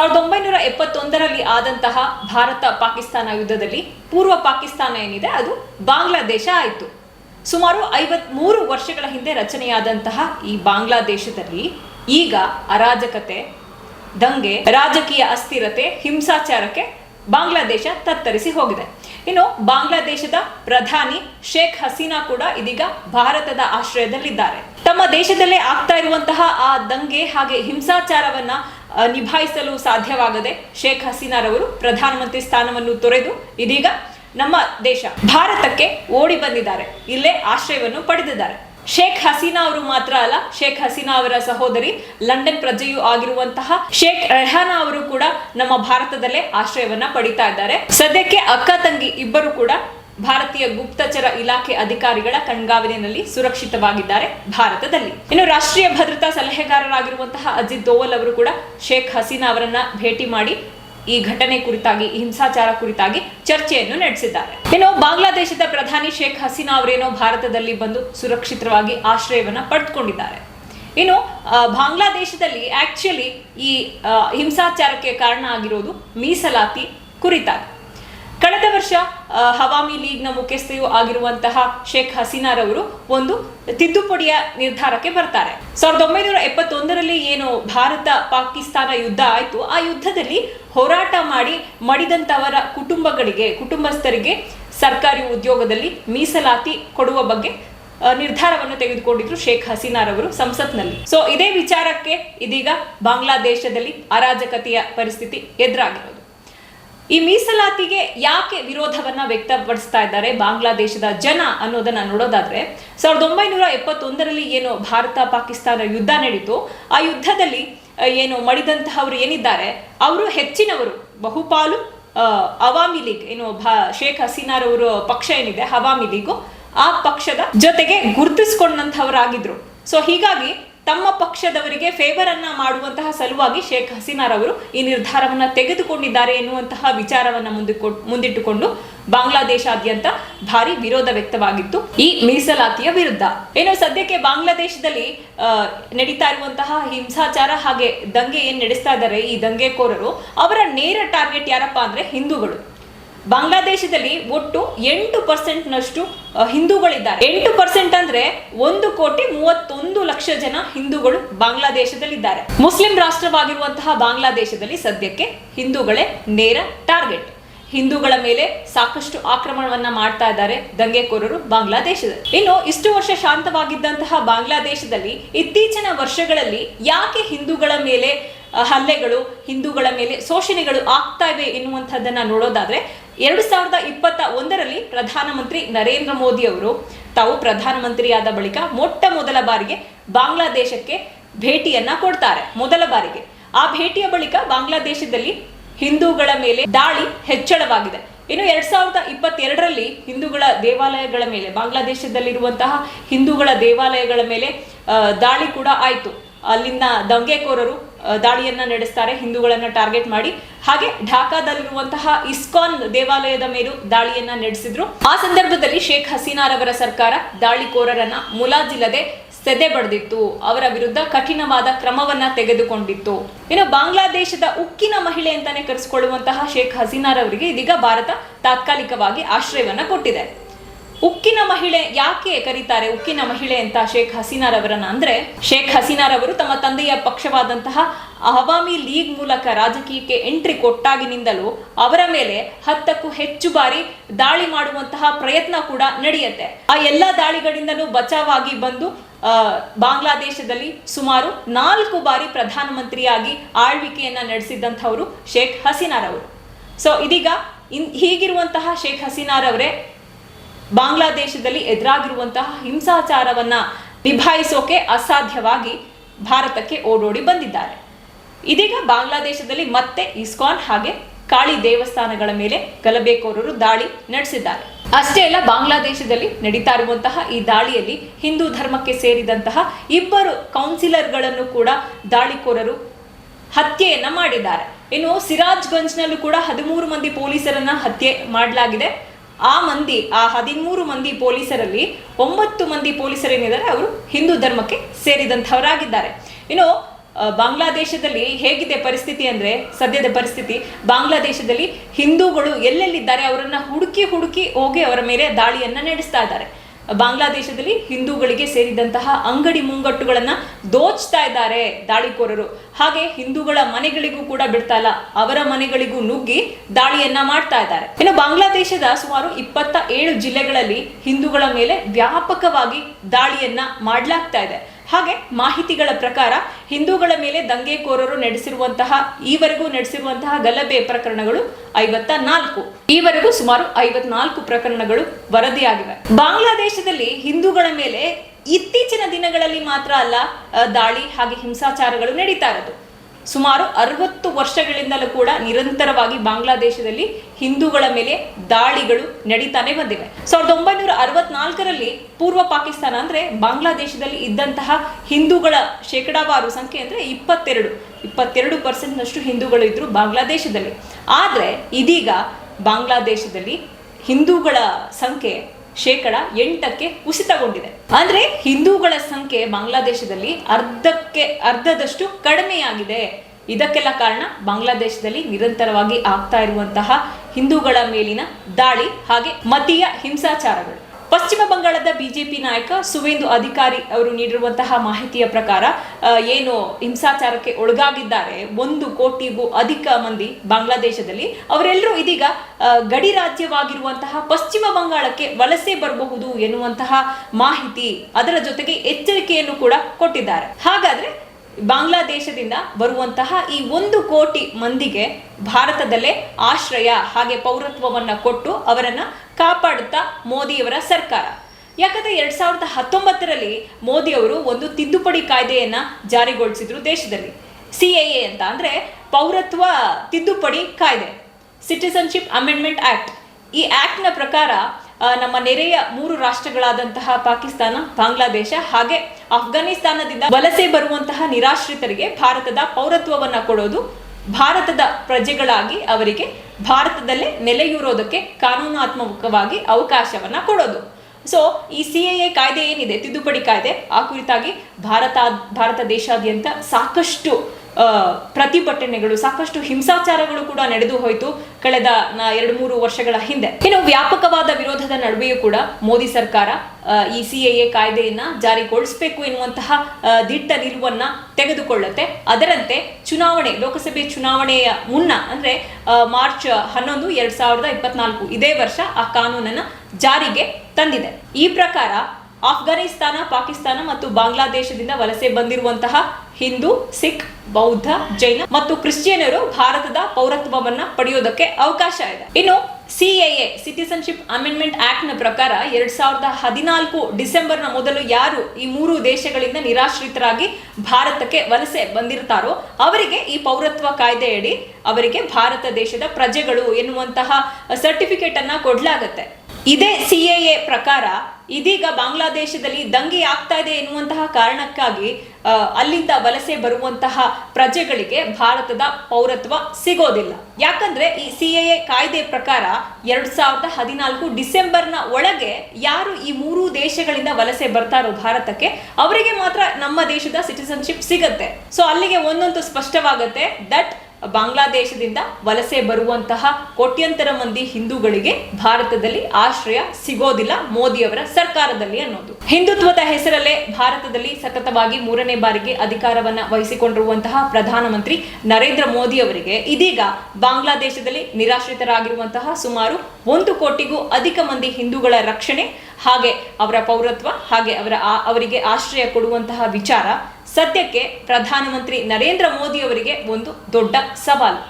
ಸಾವಿರದ ಒಂಬೈನೂರ ಎಪ್ಪತ್ತೊಂದರಲ್ಲಿ ಆದಂತಹ ಭಾರತ ಪಾಕಿಸ್ತಾನ ಯುದ್ಧದಲ್ಲಿ ಪೂರ್ವ ಪಾಕಿಸ್ತಾನ ಏನಿದೆ ಅದು ಬಾಂಗ್ಲಾದೇಶ ಆಯಿತು. ಸುಮಾರು ಐವತ್ಮೂರು ವರ್ಷಗಳ ಹಿಂದೆ ರಚನೆಯಾದಂತಹ ಈ ಬಾಂಗ್ಲಾದೇಶದಲ್ಲಿ ಈಗ ಅರಾಜಕತೆ, ದಂಗೆ, ರಾಜಕೀಯ ಅಸ್ಥಿರತೆ, ಹಿಂಸಾಚಾರಕ್ಕೆ ಬಾಂಗ್ಲಾದೇಶ ತತ್ತರಿಸಿ ಹೋಗಿದೆ. ಇನ್ನು ಬಾಂಗ್ಲಾದೇಶದ ಪ್ರಧಾನಿ ಶೇಖ್ ಹಸೀನಾ ಕೂಡ ಇದೀಗ ಭಾರತದ ಆಶ್ರಯದಲ್ಲಿದ್ದಾರೆ. ತಮ್ಮ ದೇಶದಲ್ಲೇ ಆಗ್ತಾ ಇರುವಂತಹ ಆ ದಂಗೆ ಹಾಗೆ ಹಿಂಸಾಚಾರವನ್ನ ನಿಭಾಯಿಸಲು ಸಾಧ್ಯವಾಗದೆ ಶೇಖ್ ಹಸೀನಾರವರು ಪ್ರಧಾನಮಂತ್ರಿ ಸ್ಥಾನವನ್ನು ತೊರೆದು ಇದೀಗ ನಮ್ಮ ದೇಶ ಭಾರತಕ್ಕೆ ಓಡಿ ಬಂದಿದ್ದಾರೆ. ಇಲ್ಲೇ ಆಶ್ರಯವನ್ನು ಪಡೆದಿದ್ದಾರೆ. ಶೇಖ್ ಹಸೀನಾ ಅವರು ಮಾತ್ರ ಅಲ್ಲ, ಶೇಖ್ ಹಸೀನಾ ಅವರ ಸಹೋದರಿ ಲಂಡನ್ ಪ್ರಜೆಯೂ ಆಗಿರುವಂತಹ ಶೇಖ್ ರೆಹಾನಾ ಅವರು ಕೂಡ ನಮ್ಮ ಭಾರತದಲ್ಲೇ ಆಶ್ರಯವನ್ನ ಪಡಿತಾ ಇದ್ದಾರೆ. ಸದ್ಯಕ್ಕೆ ಅಕ್ಕ ತಂಗಿ ಇಬ್ಬರು ಕೂಡ ಭಾರತೀಯ ಗುಪ್ತಚರ ಇಲಾಖೆ ಅಧಿಕಾರಿಗಳ ಕಣ್ಗಾವಲಿನಲ್ಲಿ ಸುರಕ್ಷಿತವಾಗಿದ್ದಾರೆ ಭಾರತದಲ್ಲಿ. ಇನ್ನು ರಾಷ್ಟ್ರೀಯ ಭದ್ರತಾ ಸಲಹೆಗಾರರಾಗಿರುವಂತಹ ಅಜಿತ್ ದೋವಲ್ ಅವರು ಕೂಡ ಶೇಖ್ ಹಸೀನಾ ಅವರನ್ನ ಭೇಟಿ ಮಾಡಿ ಈ ಘಟನೆ ಕುರಿತಾಗಿ ಹಿಂಸಾಚಾರ ಕುರಿತಾಗಿ ಚರ್ಚೆಯನ್ನು ನಡೆಸಿದ್ದಾರೆ. ಇನ್ನು ಬಾಂಗ್ಲಾದೇಶದ ಪ್ರಧಾನಿ ಶೇಖ್ ಹಸೀನಾ ಅವರೇನೋ ಭಾರತದಲ್ಲಿ ಬಂದು ಸುರಕ್ಷಿತವಾಗಿ ಆಶ್ರಯವನ್ನ ಪಡೆದುಕೊಂಡಿದ್ದಾರೆ ಇನ್ನು ಬಾಂಗ್ಲಾದೇಶದಲ್ಲಿ ಆಕ್ಚುಲಿ ಈ ಹಿಂಸಾಚಾರಕ್ಕೆ ಕಾರಣ ಆಗಿರೋದು ಮೀಸಲಾತಿ ಕುರಿತಾಗಿ. ಕಳೆದ ವರ್ಷ ಹವಾಮಿ ಲೀಗ್ನ ಮುಖ್ಯಸ್ಥೆಯೂ ಆಗಿರುವಂತಹ ಶೇಖ್ ಹಸೀನಾರವರು ಒಂದು ತಿದ್ದುಪಡಿಯ ನಿರ್ಧಾರಕ್ಕೆ ಬರ್ತಾರೆ. ಸಾವಿರದ ಒಂಬೈನೂರ ಎಪ್ಪತ್ತೊಂದರಲ್ಲಿ ಏನು ಭಾರತ ಪಾಕಿಸ್ತಾನ ಯುದ್ಧ ಆಯಿತು, ಆ ಯುದ್ಧದಲ್ಲಿ ಹೋರಾಟ ಮಾಡಿ ಮಡಿದಂತವರ ಕುಟುಂಬಗಳಿಗೆ, ಕುಟುಂಬಸ್ಥರಿಗೆ ಸರ್ಕಾರಿ ಉದ್ಯೋಗದಲ್ಲಿ ಮೀಸಲಾತಿ ಕೊಡುವ ಬಗ್ಗೆ ನಿರ್ಧಾರವನ್ನು ತೆಗೆದುಕೊಂಡಿದ್ರು ಶೇಖ್ ಹಸೀನಾರವರು ಸಂಸತ್ನಲ್ಲಿ. ಸೊ ಇದೇ ವಿಚಾರಕ್ಕೆ ಇದೀಗ ಬಾಂಗ್ಲಾದೇಶದಲ್ಲಿ ಅರಾಜಕತೆಯ ಪರಿಸ್ಥಿತಿ ಎದುರಾಗಿರೋದು. ಈ ಮೀಸಲಾತಿಗೆ ಯಾಕೆ ವಿರೋಧವನ್ನ ವ್ಯಕ್ತಪಡಿಸ್ತಾ ಇದ್ದಾರೆ ಬಾಂಗ್ಲಾದೇಶದ ಜನ ಅನ್ನೋದನ್ನ ನೋಡೋದಾದ್ರೆ, ಸಾವಿರದ ಒಂಬೈನೂರ ಎಪ್ಪತ್ತೊಂದರಲ್ಲಿ ಏನು ಭಾರತ ಪಾಕಿಸ್ತಾನ ಯುದ್ಧ ನಡೀತು. ಆ ಯುದ್ಧದಲ್ಲಿ ಏನು ಮಡಿದಂತಹವರು ಏನಿದ್ದಾರೆ, ಅವರು ಹೆಚ್ಚಿನವರು, ಬಹುಪಾಲು ಅವಾಮಿ ಲೀಗ್, ಏನು ಭಾ, ಶೇಖ್ ಹಸೀನಾರವರು ಪಕ್ಷ ಏನಿದೆ ಹವಾಮಿ ಲೀಗು, ಆ ಪಕ್ಷದ ಜೊತೆಗೆ ಗುರುತಿಸ್ಕೊಂಡಂತಹವರಾಗಿದ್ರು. ಸೊ ಹೀಗಾಗಿ ತಮ್ಮ ಪಕ್ಷದವರಿಗೆ ಫೇವರ್ ಅನ್ನ ಮಾಡುವಂತಹ ಸಲುವಾಗಿ ಶೇಖ್ ಹಸೀನಾರವರು ಈ ನಿರ್ಧಾರವನ್ನ ತೆಗೆದುಕೊಂಡಿದ್ದಾರೆ ಎನ್ನುವಂತಹ ವಿಚಾರವನ್ನ ಮುಂದಿಟ್ಟು ಮುಂದಿಟ್ಟುಕೊಂಡು ಬಾಂಗ್ಲಾದೇಶಾದ್ಯಂತ ಭಾರಿ ವಿರೋಧ ವ್ಯಕ್ತವಾಗಿತ್ತು ಈ ಮೀಸಲಾತಿಯ ವಿರುದ್ಧ. ಏನು ಸದ್ಯಕ್ಕೆ ಬಾಂಗ್ಲಾದೇಶದಲ್ಲಿ ನಡೀತಾ ಇರುವಂತಹ ಹಿಂಸಾಚಾರ ಹಾಗೆ ದಂಗೆ ಏನ್ ನಡೆಸ್ತಾ ಇದ್ದಾರೆ ಈ ದಂಗೆಕೋರರು, ಅವರ ನೇರ ಟಾರ್ಗೆಟ್ ಯಾರಪ್ಪ ಅಂದ್ರೆ ಹಿಂದೂಗಳು. ಬಾಂಗ್ಲಾದೇಶದಲ್ಲಿ ಒಟ್ಟು ಎಂಟು ಪರ್ಸೆಂಟ್ ನಷ್ಟು ಹಿಂದೂಗಳಿದ್ದಾರೆ. ಎಂಟು ಪರ್ಸೆಂಟ್ ಅಂದ್ರೆ ಒಂದು ಕೋಟಿ ಮೂವತ್ತೊಂದು ಲಕ್ಷ ಜನ ಹಿಂದೂಗಳು ಬಾಂಗ್ಲಾದೇಶದಲ್ಲಿದ್ದಾರೆ. ಮುಸ್ಲಿಂ ರಾಷ್ಟ್ರವಾಗಿರುವಂತಹ ಬಾಂಗ್ಲಾದೇಶದಲ್ಲಿ ಸದ್ಯಕ್ಕೆ ಹಿಂದೂಗಳೇ ನೇರ ಟಾರ್ಗೆಟ್. ಹಿಂದೂಗಳ ಮೇಲೆ ಸಾಕಷ್ಟು ಆಕ್ರಮಣವನ್ನ ಮಾಡ್ತಾ ಇದ್ದಾರೆ ದಂಗೆಕೋರರು ಬಾಂಗ್ಲಾದೇಶದಲ್ಲಿ ಇನ್ನು ಇಷ್ಟು ವರ್ಷ ಶಾಂತವಾಗಿದ್ದಂತಹ ಬಾಂಗ್ಲಾದೇಶದಲ್ಲಿ ಇತ್ತೀಚಿನ ವರ್ಷಗಳಲ್ಲಿ ಯಾಕೆ ಹಿಂದೂಗಳ ಮೇಲೆ ಹಲ್ಲೆಗಳು, ಹಿಂದೂಗಳ ಮೇಲೆ ಶೋಷಣೆಗಳು ಆಗ್ತಾ ಇವೆ ಎನ್ನುವಂಥದ್ದನ್ನ ನೋಡೋದಾದ್ರೆ ಎರಡು ಸಾವಿರದ ಇಪ್ಪತ್ತ ಒಂದರಲ್ಲಿ ಪ್ರಧಾನಮಂತ್ರಿ ನರೇಂದ್ರ ಮೋದಿ ಅವರು ತಾವು ಪ್ರಧಾನಮಂತ್ರಿಯಾದ ಬಳಿಕ ಮೊಟ್ಟ ಮೊದಲ ಬಾರಿಗೆ ಬಾಂಗ್ಲಾದೇಶಕ್ಕೆ ಭೇಟಿಯನ್ನ ಕೊಡ್ತಾರೆ. ಮೊದಲ ಬಾರಿಗೆ. ಆ ಭೇಟಿಯ ಬಳಿಕ ಬಾಂಗ್ಲಾದೇಶದಲ್ಲಿ ಹಿಂದೂಗಳ ಮೇಲೆ ದಾಳಿ ಹೆಚ್ಚಳವಾಗಿದೆ. ಇನ್ನು ಎರಡ್ ಸಾವಿರದ ಇಪ್ಪತ್ತೆರಡರಲ್ಲಿ ಹಿಂದೂಗಳ ದೇವಾಲಯಗಳ ಮೇಲೆ, ಬಾಂಗ್ಲಾದೇಶದಲ್ಲಿರುವಂತಹ ಹಿಂದೂಗಳ ದೇವಾಲಯಗಳ ಮೇಲೆ ದಾಳಿ ಕೂಡ ಆಯಿತು. ಅಲ್ಲಿನ ದಂಗೆಕೋರರು ದಾಳಿಯನ್ನ ನಡೆಸ್ತಾರೆ, ಹಿಂದೂಗಳನ್ನ ಟಾರ್ಗೆಟ್ ಮಾಡಿ. ಹಾಗೆ ಢಾಕಾದಲ್ಲಿರುವಂತಹ ಇಸ್ಕಾನ್ ದೇವಾಲಯದ ಮೇಲೂ ದಾಳಿಯನ್ನ ನಡೆಸಿದ್ರು. ಆ ಸಂದರ್ಭದಲ್ಲಿ ಶೇಖ್ ಹಸೀನಾರವರ ಸರ್ಕಾರ ದಾಳಿಕೋರರನ್ನ ಮುಲಾಜಿಲ್ಲದೆ ಸೆದೆ ಬಡದಿತ್ತು. ಅವರ ವಿರುದ್ಧ ಕಠಿಣವಾದ ಕ್ರಮವನ್ನ ತೆಗೆದುಕೊಂಡಿತ್ತು. ಇನ್ನು ಬಾಂಗ್ಲಾದೇಶದ ಉಕ್ಕಿನ ಮಹಿಳೆ ಅಂತಾನೆ ಕರೆಸಿಕೊಳ್ಳುವಂತಹ ಶೇಖ್ ಹಸೀನಾರವರಿಗೆ ಇದೀಗ ಭಾರತ ತಾತ್ಕಾಲಿಕವಾಗಿ ಆಶ್ರಯವನ್ನ ಕೊಟ್ಟಿದೆ. ಉಕ್ಕಿನ ಮಹಿಳೆ ಯಾಕೆ ಕರೀತಾರೆ ಉಕ್ಕಿನ ಮಹಿಳೆ ಅಂತ ಶೇಖ್ ಹಸೀನಾರವರನ್ನ ಅಂದ್ರೆ, ಶೇಖ್ ಹಸೀನಾರವರು ತಮ್ಮ ತಂದೆಯ ಪಕ್ಷವಾದಂತಹ ಅವಾಮಿ ಲೀಗ್ ಮೂಲಕ ರಾಜಕೀಯಕ್ಕೆ ಎಂಟ್ರಿ ಕೊಟ್ಟಾಗಿನಿಂದಲೂ ಅವರ ಮೇಲೆ ಹತ್ತಕ್ಕೂ ಹೆಚ್ಚು ಬಾರಿ ದಾಳಿ ಮಾಡುವಂತಹ ಪ್ರಯತ್ನ ಕೂಡ ನಡೆಯುತ್ತೆ. ಆ ಎಲ್ಲ ದಾಳಿಗಳಿಂದಲೂ ಬಚಾವಾಗಿ ಬಂದು ಬಾಂಗ್ಲಾದೇಶದಲ್ಲಿ ಸುಮಾರು ನಾಲ್ಕು ಬಾರಿ ಪ್ರಧಾನಮಂತ್ರಿಯಾಗಿ ಆಳ್ವಿಕೆಯನ್ನ ನಡೆಸಿದಂಥವರು ಶೇಖ್ ಹಸೀನಾರವರು ಸೊ ಇದೀಗ ಇನ್ ಹೀಗಿರುವಂತಹ ಶೇಖ್ ಹಸೀನಾರವರೇ ಬಾಂಗ್ಲಾದೇಶದಲ್ಲಿ ಎದುರಾಗಿರುವಂತಹ ಹಿಂಸಾಚಾರವನ್ನ ನಿಭಾಯಿಸೋಕೆ ಅಸಾಧ್ಯವಾಗಿ ಭಾರತಕ್ಕೆ ಓಡೋಡಿ ಬಂದಿದ್ದಾರೆ. ಇದೀಗ ಬಾಂಗ್ಲಾದೇಶದಲ್ಲಿ ಮತ್ತೆ ಇಸ್ಕಾನ್ ಹಾಗೆ ಕಾಳಿ ದೇವಸ್ಥಾನಗಳ ಮೇಲೆ ಗಲಭೆಕೋರರು ದಾಳಿ ನಡೆಸಿದ್ದಾರೆ. ಅಷ್ಟೇ ಅಲ್ಲ, ಬಾಂಗ್ಲಾದೇಶದಲ್ಲಿ ನಡೀತಾ ಇರುವಂತಹ ಈ ದಾಳಿಯಲ್ಲಿ ಹಿಂದೂ ಧರ್ಮಕ್ಕೆ ಸೇರಿದಂತಹ ಇಬ್ಬರು ಕೌನ್ಸಿಲರ್ಗಳನ್ನು ಕೂಡ ದಾಳಿಕೋರರು ಹತ್ಯೆಯನ್ನ ಮಾಡಿದ್ದಾರೆ. ಇನ್ನು ಸಿರಾಜ್ಗಂಜ್ನಲ್ಲೂ ಕೂಡ ಹದಿಮೂರು ಮಂದಿ ಪೊಲೀಸರನ್ನ ಹತ್ಯೆ ಮಾಡಲಾಗಿದೆ. ಆ ಮಂದಿ, ಆ ಹದಿಮೂರು ಮಂದಿ ಪೊಲೀಸರಲ್ಲಿ ಒಂಬತ್ತು ಮಂದಿ ಪೊಲೀಸರೇನಿದ್ದಾರೆ, ಅವರು ಹಿಂದೂ ಧರ್ಮಕ್ಕೆ ಸೇರಿದಂಥವರಾಗಿದ್ದಾರೆ. ಇನ್ನು ಬಾಂಗ್ಲಾದೇಶದಲ್ಲಿ ಹೇಗಿದೆ ಪರಿಸ್ಥಿತಿ ಅಂದರೆ, ಸದ್ಯದ ಪರಿಸ್ಥಿತಿ, ಬಾಂಗ್ಲಾದೇಶದಲ್ಲಿ ಹಿಂದೂಗಳು ಎಲ್ಲೆಲ್ಲಿದ್ದಾರೆ, ಅವರನ್ನು ಹುಡುಕಿ ಹುಡುಕಿ ಹೋಗಿ ಅವರ ಮೇಲೆ ದಾಳಿಯನ್ನು ನಡೆಸ್ತಾ ಇದ್ದಾರೆ. ಬಾಂಗ್ಲಾದೇಶದಲ್ಲಿ ಹಿಂದೂಗಳಿಗೆ ಸೇರಿದಂತಹ ಅಂಗಡಿ ಮುಂಗಟ್ಟುಗಳನ್ನ ದೋಚ್ತಾ ಇದ್ದಾರೆ ದಾಳಿಕೋರರು. ಹಾಗೆ ಹಿಂದೂಗಳ ಮನೆಗಳಿಗೂ ಕೂಡ ಬಿಡ್ತಾ ಇಲ್ಲ. ಅವರ ಮನೆಗಳಿಗೂ ನುಗ್ಗಿ ದಾಳಿಯನ್ನ ಮಾಡ್ತಾ ಇದ್ದಾರೆ. ಇನ್ನು ಬಾಂಗ್ಲಾದೇಶದ ಸುಮಾರು ಇಪ್ಪತ್ತ ಏಳು ಜಿಲ್ಲೆಗಳಲ್ಲಿ ಹಿಂದೂಗಳ ಮೇಲೆ ವ್ಯಾಪಕವಾಗಿ ದಾಳಿಯನ್ನ ಮಾಡಲಾಗ್ತಾ ಇದೆ. ಹಾಗೆ ಮಾಹಿತಿಗಳ ಪ್ರಕಾರ ಹಿಂದೂಗಳ ಮೇಲೆ ದಂಗೆಕೋರರು ನಡೆಸಿರುವಂತಹ, ಈವರೆಗೂ ನಡೆಸಿರುವಂತಹ ಗಲಭೆ ಪ್ರಕರಣಗಳು ಐವತ್ತ ನಾಲ್ಕು ಈವರೆಗೂ ಸುಮಾರು ಐವತ್ನಾಲ್ಕು ಪ್ರಕರಣಗಳು ವರದಿಯಾಗಿವೆ. ಬಾಂಗ್ಲಾದೇಶದಲ್ಲಿ ಹಿಂದೂಗಳ ಮೇಲೆ ಇತ್ತೀಚಿನ ದಿನಗಳಲ್ಲಿ ಮಾತ್ರ ಅಲ್ಲ ದಾಳಿ ಹಾಗೆ ಹಿಂಸಾಚಾರಗಳು ನಡೀತಾ ಇರೋದು. ಸುಮಾರು ಅರವತ್ತು ವರ್ಷಗಳಿಂದಲೂ ಕೂಡ ನಿರಂತರವಾಗಿ ಬಾಂಗ್ಲಾದೇಶದಲ್ಲಿ ಹಿಂದೂಗಳ ಮೇಲೆ ದಾಳಿಗಳು ನಡೀತಾನೆ ಬಂದಿವೆ. ಸಾವಿರದ ಒಂಬೈನೂರ ಅರವತ್ನಾಲ್ಕರಲ್ಲಿ ಪೂರ್ವ ಪಾಕಿಸ್ತಾನ ಅಂದ್ರೆ ಬಾಂಗ್ಲಾದೇಶದಲ್ಲಿ ಇದ್ದಂತಹ ಹಿಂದೂಗಳ ಶೇಕಡಾವಾರು ಸಂಖ್ಯೆ ಅಂದ್ರೆ ಇಪ್ಪತ್ತೆರಡು ಇಪ್ಪತ್ತೆರಡು ಪರ್ಸೆಂಟ್ನಷ್ಟು ಹಿಂದೂಗಳು ಇದ್ದರು ಬಾಂಗ್ಲಾದೇಶದಲ್ಲಿ. ಆದರೆ ಇದೀಗ ಬಾಂಗ್ಲಾದೇಶದಲ್ಲಿ ಹಿಂದೂಗಳ ಸಂಖ್ಯೆ ಶೇಕಡ ಎಂಟಕ್ಕೆ ಕುಸಿತಗೊಂಡಿದೆ. ಅಂದ್ರೆ ಹಿಂದೂಗಳ ಸಂಖ್ಯೆ ಬಾಂಗ್ಲಾದೇಶದಲ್ಲಿ ಅರ್ಧಕ್ಕೆ, ಅರ್ಧದಷ್ಟು ಕಡಿಮೆಯಾಗಿದೆ. ಇದಕ್ಕೆಲ್ಲ ಕಾರಣ ಬಾಂಗ್ಲಾದೇಶದಲ್ಲಿ ನಿರಂತರವಾಗಿ ಆಗ್ತಾ ಇರುವಂತಹ ಹಿಂದೂಗಳ ಮೇಲಿನ ದಾಳಿ ಹಾಗೆ ಮತೀಯ ಹಿಂಸಾಚಾರಗಳು. ಪಶ್ಚಿಮ ಬಂಗಾಳದ ಬಿಜೆಪಿ ನಾಯಕ ಸುವೇಂದು ಅಧಿಕಾರಿ ಅವರು ನೀಡಿರುವಂತಹ ಮಾಹಿತಿಯ ಪ್ರಕಾರ ಏನು ಹಿಂಸಾಚಾರಕ್ಕೆ ಒಳಗಾಗಿದ್ದಾರೆ ಒಂದು ಕೋಟಿಗೂ ಅಧಿಕ ಮಂದಿ ಬಾಂಗ್ಲಾದೇಶದಲ್ಲಿ. ಅವರೆಲ್ಲರೂ ಇದೀಗ ಗಡಿ ರಾಜ್ಯವಾಗಿರುವಂತಹ ಪಶ್ಚಿಮ ಬಂಗಾಳಕ್ಕೆ ವಲಸೆ ಬರಬಹುದು ಎನ್ನುವಂತಹ ಮಾಹಿತಿ ಅದರ ಜೊತೆಗೆ ಎಚ್ಚರಿಕೆಯನ್ನು ಕೂಡ ಕೊಟ್ಟಿದ್ದಾರೆ. ಹಾಗಾದ್ರೆ ಬಾಂಗ್ಲಾದೇಶದಿಂದ ಬರುವಂತಹ ಈ ಒಂದು ಕೋಟಿ ಮಂದಿಗೆ ಭಾರತದಲ್ಲೇ ಆಶ್ರಯ, ಹಾಗೆ ಪೌರತ್ವವನ್ನ ಕೊಟ್ಟು ಅವರನ್ನು ಕಾಪಾಡುತ್ತಾ ಮೋದಿಯವರ ಸರ್ಕಾರ. ಯಾಕಂದರೆ ಎರಡ್ ಸಾವಿರದ ಹತ್ತೊಂಬತ್ತರಲ್ಲಿ ಮೋದಿ ಅವರು ಒಂದು ತಿದ್ದುಪಡಿ ಕಾಯ್ದೆಯನ್ನ ಜಾರಿಗೊಳಿಸಿದ್ರು ದೇಶದಲ್ಲಿ. ಸಿ ಅಂತ ಅಂದ್ರೆ ಪೌರತ್ವ ತಿದ್ದುಪಡಿ ಕಾಯ್ದೆ ಸಿಟಿಸನ್ಶಿಪ್ ಅಮೆಂಡ್ಮೆಂಟ್ ಆಕ್ಟ್ ಈ ಆಕ್ಟ್ನ ಪ್ರಕಾರ ನಮ್ಮ ನೆರೆಯ ಮೂರು ರಾಷ್ಟ್ರಗಳಾದಂತಹ ಪಾಕಿಸ್ತಾನ, ಬಾಂಗ್ಲಾದೇಶ ಹಾಗೆ ಅಫ್ಘಾನಿಸ್ತಾನದಿಂದ ವಲಸೆ ಬರುವಂತಹ ನಿರಾಶ್ರಿತರಿಗೆ ಭಾರತದ ಪೌರತ್ವವನ್ನ ಕೊಡೋದು ಭಾರತದ ಪ್ರಜೆಗಳಾಗಿ ಅವರಿಗೆ ಭಾರತದಲ್ಲೇ ನೆಲೆಯೂರೋದಕ್ಕೆ ಕಾನೂನಾತ್ಮಕವಾಗಿ ಅವಕಾಶವನ್ನ ಕೊಡೋದು. ಸೊ ಈ ಸಿ ಎ ಕಾಯ್ದೆ ಏನಿದೆ? ತಿದ್ದುಪಡಿ ಕಾಯ್ದೆ. ಆ ಕುರಿತಾಗಿ ಭಾರತ ಭಾರತ ದೇಶಾದ್ಯಂತ ಸಾಕಷ್ಟು ಪ್ರತಿಭಟನೆಗಳು, ಸಾಕಷ್ಟು ಹಿಂಸಾಚಾರಗಳು ಕೂಡ ನಡೆದು ಹೋಯಿತು ಕಳೆದ ಎರಡು ಮೂರು ವರ್ಷಗಳ ಹಿಂದೆ. ಇನ್ನು ವ್ಯಾಪಕವಾದ ವಿರೋಧದ ನಡುವೆಯೂ ಕೂಡ ಮೋದಿ ಸರ್ಕಾರ ಈ ಸಿ ಎ ಕಾಯ್ದೆಯನ್ನ ಜಾರಿಗೊಳಿಸಬೇಕು ಎನ್ನುವಂತಹ ದಿಟ್ಟ ನಿಲುವನ್ನ ತೆಗೆದುಕೊಳ್ಳುತ್ತೆ. ಅದರಂತೆ ಚುನಾವಣೆ, ಲೋಕಸಭೆ ಚುನಾವಣೆಯ ಮುನ್ನ, ಅಂದ್ರೆ ಮಾರ್ಚ್ ಹನ್ನೊಂದು, ಎರಡ್ ಸಾವಿರದ ಇಪ್ಪತ್ನಾಲ್ಕು, ಇದೇ ವರ್ಷ ಆ ಕಾನೂನನ್ನ ಜಾರಿಗೆ ತಂದಿದೆ. ಈ ಪ್ರಕಾರ ಆಫ್ಘಾನಿಸ್ತಾನ, ಪಾಕಿಸ್ತಾನ ಮತ್ತು ಬಾಂಗ್ಲಾದೇಶದಿಂದ ವಲಸೆ ಬಂದಿರುವಂತಹ ಹಿಂದೂ, ಸಿಖ್, ಬೌದ್ಧ, ಜೈನ ಮತ್ತು ಕ್ರಿಶ್ಚಿಯನರು ಭಾರತದ ಪೌರತ್ವವನ್ನ ಪಡೆಯೋದಕ್ಕೆ ಅವಕಾಶ ಇದೆ. ಇನ್ನು ಸಿಎಎ ಸಿಟಿಸನ್ಶಿಪ್ ಅಮೆಂಡ್ಮೆಂಟ್ ಆಕ್ಟ್ನ ಪ್ರಕಾರ ಎರಡ್ ಸಾವಿರದ ಹದಿನಾಲ್ಕು ಡಿಸೆಂಬರ್ನ ಮೊದಲು ಯಾರು ಈ ಮೂರು ದೇಶಗಳಿಂದ ನಿರಾಶ್ರಿತರಾಗಿ ಭಾರತಕ್ಕೆ ವಲಸೆ ಬಂದಿರ್ತಾರೋ ಅವರಿಗೆ ಈ ಪೌರತ್ವ ಕಾಯ್ದೆಯಡಿ ಅವರಿಗೆ ಭಾರತ ದೇಶದ ಪ್ರಜೆಗಳು ಎನ್ನುವಂತಹ ಸರ್ಟಿಫಿಕೇಟ್ ಅನ್ನ ಕೊಡ್ಲಾಗತ್ತೆ. ಇದೇ ಸಿಎಎ ಪ್ರಕಾರ ಇದೀಗ ಬಾಂಗ್ಲಾದೇಶದಲ್ಲಿ ದಂಗೆ ಆಗ್ತಾ ಇದೆ ಎನ್ನುವಂತಹ ಕಾರಣಕ್ಕಾಗಿ ಅಲ್ಲಿಂದ ವಲಸೆ ಬರುವಂತಹ ಪ್ರಜೆಗಳಿಗೆ ಭಾರತದ ಪೌರತ್ವ ಸಿಗೋದಿಲ್ಲ. ಯಾಕಂದ್ರೆ ಈ ಸಿಎಎ ಕಾಯ್ದೆ ಪ್ರಕಾರ ಎರಡ್ ಸಾವಿರದ ಹದಿನಾಲ್ಕು ಡಿಸೆಂಬರ್ನ ಒಳಗೆ ಯಾರು ಈ ಮೂರು ದೇಶಗಳಿಂದ ವಲಸೆ ಬರ್ತಾರೋ ಭಾರತಕ್ಕೆ, ಅವರಿಗೆ ಮಾತ್ರ ನಮ್ಮ ದೇಶದ ಸಿಟಿಸನ್ಶಿಪ್ ಸಿಗತ್ತೆ. ಸೊ ಅಲ್ಲಿಗೆ ಒಂದೊಂದು ಸ್ಪಷ್ಟವಾಗತ್ತೆ ದಟ್ ಬಾಂಗ್ಲಾದೇಶದಿಂದ ವಲಸೆ ಬರುವಂತಹ ಕೋಟ್ಯಂತರ ಮಂದಿ ಹಿಂದೂಗಳಿಗೆ ಭಾರತದಲ್ಲಿ ಆಶ್ರಯ ಸಿಗೋದಿಲ್ಲ ಮೋದಿಯವರ ಸರ್ಕಾರದಲ್ಲಿ ಅನ್ನೋದು. ಹಿಂದುತ್ವದ ಹೆಸರಲ್ಲೇ ಭಾರತದಲ್ಲಿ ಸತತವಾಗಿ ಮೂರನೇ ಬಾರಿಗೆ ಅಧಿಕಾರವನ್ನ ವಹಿಸಿಕೊಂಡಿರುವಂತಹ ಪ್ರಧಾನಮಂತ್ರಿ ನರೇಂದ್ರ ಮೋದಿ ಅವರಿಗೆ ಇದೀಗ ಬಾಂಗ್ಲಾದೇಶದಲ್ಲಿ ನಿರಾಶ್ರಿತರಾಗಿರುವಂತಹ ಸುಮಾರು ಒಂದು ಕೋಟಿಗೂ ಅಧಿಕ ಮಂದಿ ಹಿಂದೂಗಳ ರಕ್ಷಣೆ, ಹಾಗೆ ಅವರ ಪೌರತ್ವ, ಹಾಗೆ ಅವರ ಅವರಿಗೆ ಆಶ್ರಯ ಕೊಡುವಂತಹ ವಿಚಾರ ಸದ್ಯಕ್ಕೆ ಪ್ರಧಾನಮಂತ್ರಿ ನರೇಂದ್ರ ಮೋದಿ ಅವರಿಗೆ ಒಂದು ದೊಡ್ಡ ಸವಾಲು.